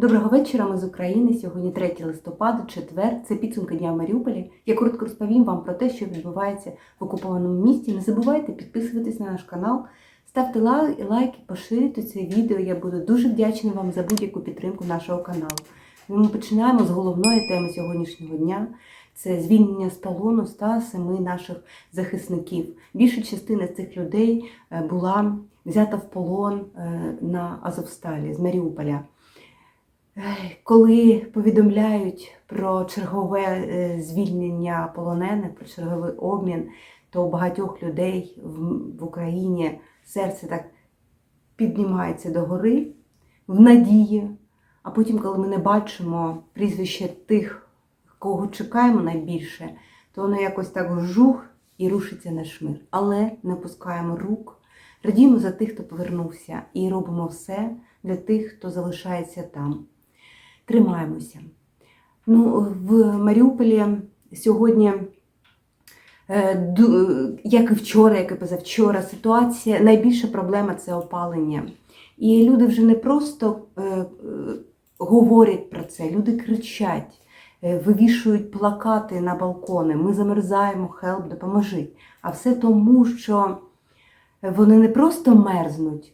Доброго вечора, ми з України. Сьогодні 3 листопада, четвер. Це підсумки дня в Маріуполі. Я коротко розповім вам про те, що відбувається в окупованому місті. Не забувайте підписуватись на наш канал, ставте лай- лайки, поширюйте це відео. Я буду дуже вдячна вам за будь-яку підтримку нашого каналу. Ми починаємо з головної теми сьогоднішнього дня. Це звільнення з полону 107 наших захисників. Більша частина цих людей е, була взята в полон е, на Азовсталі з Маріуполя. Коли повідомляють про чергове е, звільнення полонених, про черговий обмін, то у багатьох людей в, в Україні серце так піднімається догори в надії. А потім, коли ми не бачимо прізвище тих, кого чекаємо найбільше, то воно якось так жух і рушиться на шмир. Але не пускаємо рук, радіємо за тих, хто повернувся, і робимо все для тих, хто залишається там. Тримаємося. Ну, в Маріуполі сьогодні, е, як і вчора, як і позавчора, ситуація, найбільша проблема це опалення. І люди вже не просто е, е, говорять про це, люди кричать, вивішують плакати на балкони. Ми замерзаємо, хелп, допоможіть. А все тому, що вони не просто мерзнуть,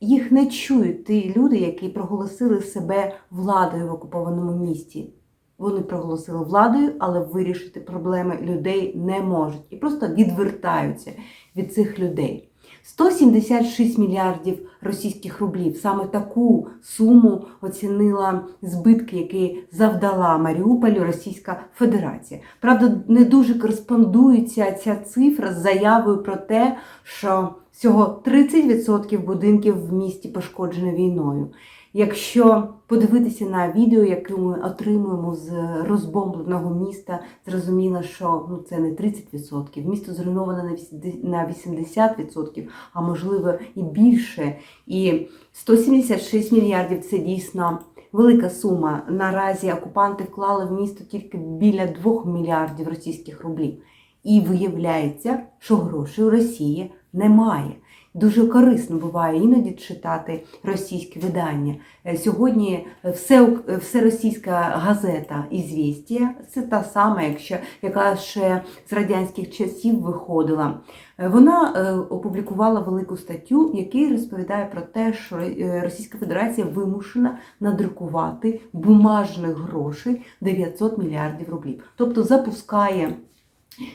їх не чують ті люди, які проголосили себе владою в окупованому місті. Вони проголосили владою, але вирішити проблеми людей не можуть і просто відвертаються від цих людей. 176 мільярдів російських рублів. Саме таку суму оцінила збитки, які завдала Маріуполю Російська Федерація. Правда, не дуже кореспондується ця цифра з заявою про те, що всього 30% будинків в місті пошкоджено війною. Якщо подивитися на відео, яке ми отримуємо з розбомбленого міста, зрозуміло, що ну, це не 30%. Місто зруйноване на 80 на 80%, а можливо і більше. І 176 мільярдів це дійсно велика сума. Наразі окупанти вклали в місто тільки біля 2 мільярдів російських рублів. І виявляється, що грошей у Росії немає. Дуже корисно буває іноді читати російське видання. Е, Сьогодні все, все російська газета «Ізвістія» – це та сама, якщо, яка ще з радянських часів виходила. Е, Вона е, опублікувала велику статтю, в якій розповідає про те, що е, Російська Федерація вимушена надрукувати бумажних грошей 900 мільярдів рублів. Тобто запускає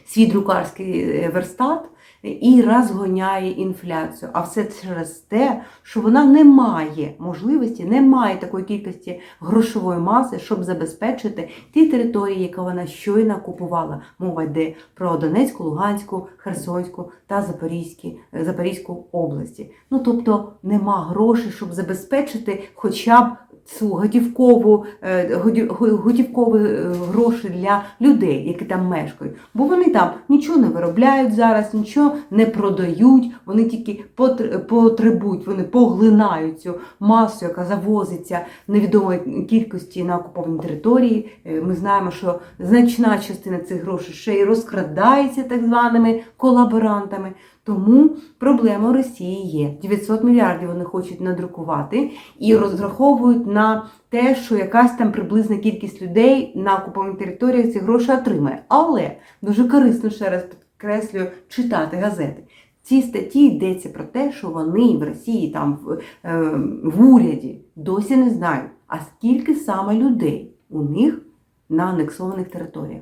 свій друкарський е, верстат і розгоняє інфляцію. А все через те, що вона не має можливості, не має такої кількості грошової маси, щоб забезпечити ті території, які вона щойно купувала. Мова йде про Донецьку, Луганську, Херсонську та Запорізькі, Запорізьку області. Ну тобто нема грошей, щоб забезпечити хоча б цю готівкову, е, готівкові е, гроші для людей, які там мешкають. Бо вони там нічого не виробляють зараз, нічого не продають, вони тільки потр- потребують, вони поглинають цю масу, яка завозиться невідомої кількості на окупованій території. Е, Ми знаємо, що значна частина цих грошей ще й розкрадається так званими колаборантами. Тому проблема Росії є. 900 мільярдів вони хочуть надрукувати і розраховують на те, що якась там приблизна кількість людей на окупованій території ці гроші отримає. Але дуже корисно ще раз підкреслюю читати газети. В цій статті йдеться про те, що вони в Росії, там в, е, в уряді досі не знають, а скільки саме людей у них на анексованих територіях.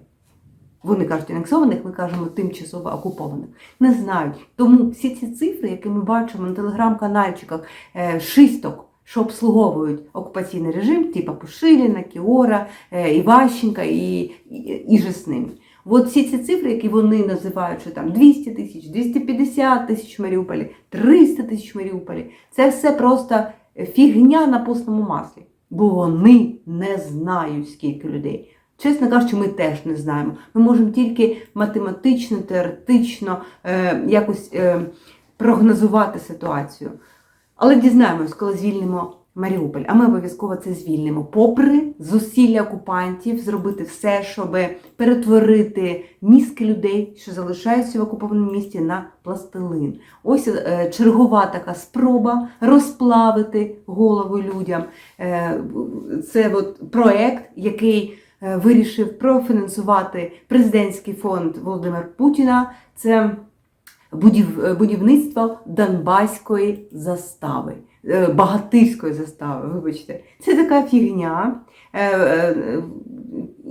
Вони кажуть анексованих, ми кажемо тимчасово окупованих. Не знають. Тому всі ці цифри, які ми бачимо на телеграм-канальчиках е, шисток, що обслуговують окупаційний режим, типу Пушиліна, Кіора, е, Іващенка і, і, і же з ними. От всі ці цифри, які вони називають, що там 200 тисяч, 250 тисяч Маріуполі, 300 тисяч Маріуполі, це все просто фігня на постному маслі. Бо вони не знають, скільки людей. Чесно кажучи, ми теж не знаємо. Ми можемо тільки математично, теоретично е, якось е, прогнозувати ситуацію. Але дізнаємось, коли звільнимо Маріуполь. А ми обов'язково це звільнимо. Попри зусилля окупантів, зробити все, щоб перетворити мізки людей, що залишаються в окупованому місті, на пластилин. Ось е, чергова така спроба розплавити голову людям. Е, це от проект, який вирішив профінансувати президентський фонд Володимира Путіна. Це будів, е, будівництво Донбаської застави, е, Багатирської застави, вибачте. Це така фігня.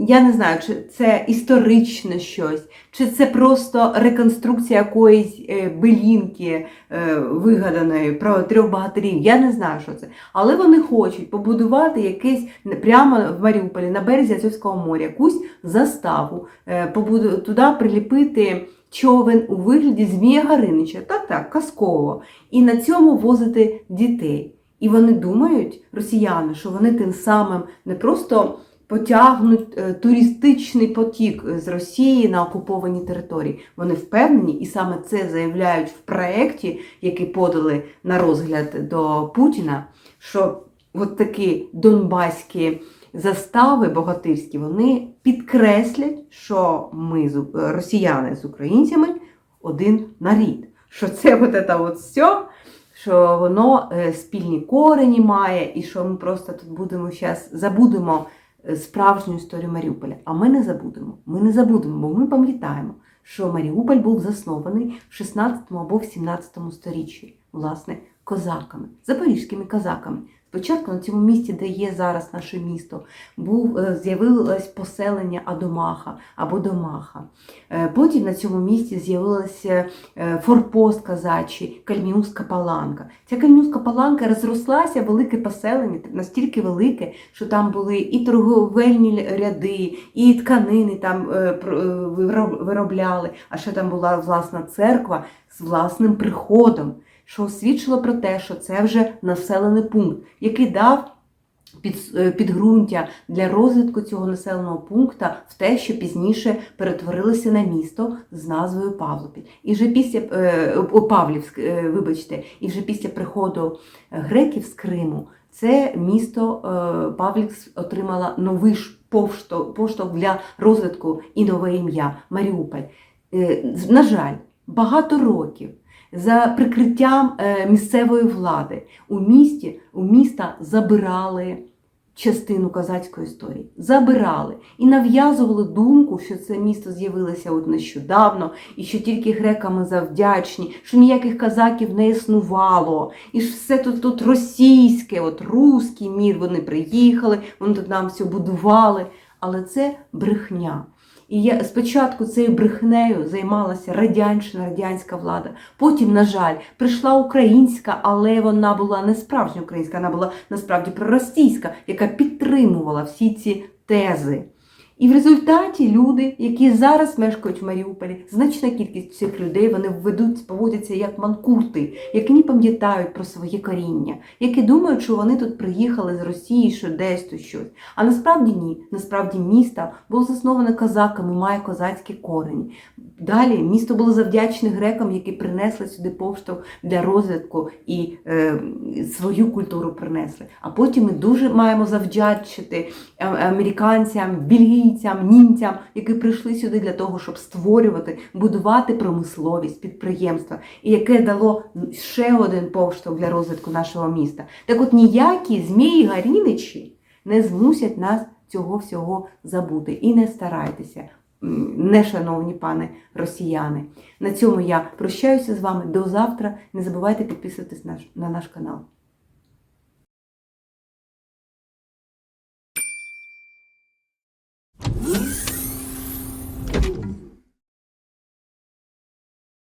Я не знаю, чи це історичне щось, чи це просто реконструкція якоїсь е, белінки е, вигаданої про трьох багатирів. Я не знаю, що це. Але вони хочуть побудувати якесь прямо в Маріуполі на березі Азовського моря, якусь заставу, е, побуду- туди приліпити човен у вигляді Змія Гаринича, так, так, казково, і на цьому возити дітей. І вони думають, росіяни, що вони тим самим не просто потягнуть е, туристичний потік з Росії на окуповані території. Вони впевнені, і саме це заявляють в проєкті, який подали на розгляд до Путіна, що от такі донбаські застави богатирські, вони підкреслять, що ми з росіяни з українцями один нарід. Що це от це от все, що воно е, спільні корені має, і що ми просто тут будемо зараз забудемо е, справжню історію Маріуполя. А ми не забудемо. Ми не забудемо, бо ми пам'ятаємо, що Маріуполь був заснований в 16 або в 17 сторіччі, власне, козаками, запорізькими козаками. Спочатку на цьому місці, де є зараз наше місто, був е, з'явилось поселення Адомаха або Домаха. Е, Потім на цьому місці з'явилася е, форпост казачий, Кальміуська паланка. Ця Кальміуська паланка розрослася, велике поселення, настільки велике, що там були і торговельні ряди, і тканини там виробляли, а ще там була власна церква з власним приходом, що свідчило про те, що це вже населений пункт, який дав е, підґрунтя для розвитку цього населеного пункту в те, що пізніше перетворилося на місто з назвою Павлопіль. І вже після е, Павлівськ, е, вибачте, і вже після приходу греків з Криму це місто Павлівськ отримало новий поштовх, для розвитку і нове ім'я Маріуполь. На жаль, багато років. За прикриттям е, місцевої влади у місті у міста забирали частину козацької історії. Забирали і нав'язували думку, що це місто з'явилося от нещодавно, і що тільки греками завдячні, що ніяких казаків не існувало, і що все тут, тут російське, от руський мір. Вони приїхали, вони тут нам все будували. Але це брехня. І я спочатку цією брехнею займалася радянщина, радянська влада. Потім, на жаль, прийшла українська, але вона була не справжня українська, вона була насправді проросійська, яка підтримувала всі ці тези. І в результаті люди, які зараз мешкають в Маріуполі, значна кількість цих людей вони ведуть, поводяться як манкурти, які не пам'ятають про своє коріння, які думають, що вони тут приїхали з Росії, що десь тут щось. А насправді ні. Насправді місто було засноване козаками, має козацькі корені. Далі місто було завдячне грекам, які принесли сюди поштовх для розвитку і е, свою культуру принесли. А потім ми дуже маємо завдячити а- американцям, бельгійцям, німцям, які прийшли сюди для того, щоб створювати, будувати промисловість, підприємства, і яке дало ще один поштовх для розвитку нашого міста. Так от ніякі змії гаріничі не змусять нас цього всього забути. І не старайтеся, м, нешановні пане росіяни. На цьому я прощаюся з вами до завтра. Не забувайте підписуватись на наш канал.